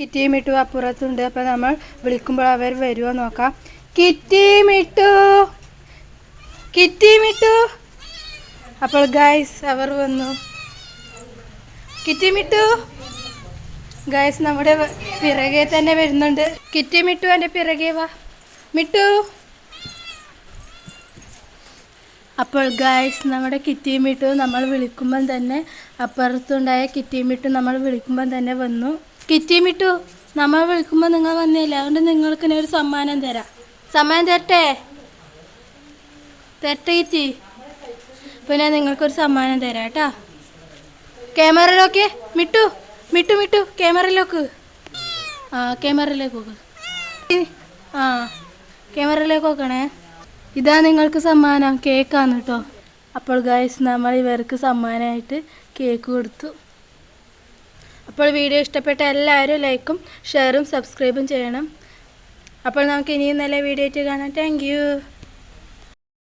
Kitty Mittu അപ്പുറത്തുണ്ട് അപ്പം നമ്മൾ വിളിക്കുമ്പോൾ അവർ വരുമോ നോക്കാം. കിറ്റി മിട്ടു കിറ്റി മിട്ടു അപ്പോൾ ഗൈസ് അവർ വന്നു. കിറ്റി മിട്ടു ഗൈസ് നമ്മുടെ പിറകെ തന്നെ വരുന്നുണ്ട്. കിറ്റി മിട്ടു എന്റെ പിറകെ വാ. മിട്ടു. അപ്പോൾ ഗായ്സ് നമ്മുടെ കിറ്റി മിട്ടു നമ്മൾ വിളിക്കുമ്പം തന്നെ അപ്പുറത്തുണ്ടായ കിറ്റി മിട്ടു നമ്മൾ വിളിക്കുമ്പം തന്നെ വന്നു. കിറ്റി മിട്ടു നമ്മൾ വിളിക്കുമ്പോൾ നിങ്ങൾ വന്നില്ല? അതുകൊണ്ട് നിങ്ങൾക്ക് ഒരു സമ്മാനം തരാം. സമ്മാനം തരട്ടെ? തരട്ടെ കിറ്റി പിന്നെ നിങ്ങൾക്കൊരു സമ്മാനം തരാം കേട്ടോ. ക്യാമറയിലൊക്കെ മിട്ടു മിട്ടു മിട്ടു. ക്യാമറയിലേക്ക് ആ ക്യാമറയിലേക്ക് നോക്ക്. ആ ക്യാമറയിലേക്ക് നോക്കണേ. ഇതാ നിങ്ങൾക്ക് സമ്മാനം. കേക്കാണ് കേട്ടോ. അപ്പോൾ ഗായ്സ് നമ്മൾ ഇവർക്ക് സമ്മാനമായിട്ട് കേക്ക് കൊടുത്തു. അപ്പോൾ വീഡിയോ ഇഷ്ടപ്പെട്ട എല്ലാവരും ലൈക്കും ഷെയറും സബ്സ്ക്രൈബും ചെയ്യണം. അപ്പോൾ നമുക്ക് ഇനിയും നല്ല വീഡിയോ ആയിട്ട് കാണാം. താങ്ക്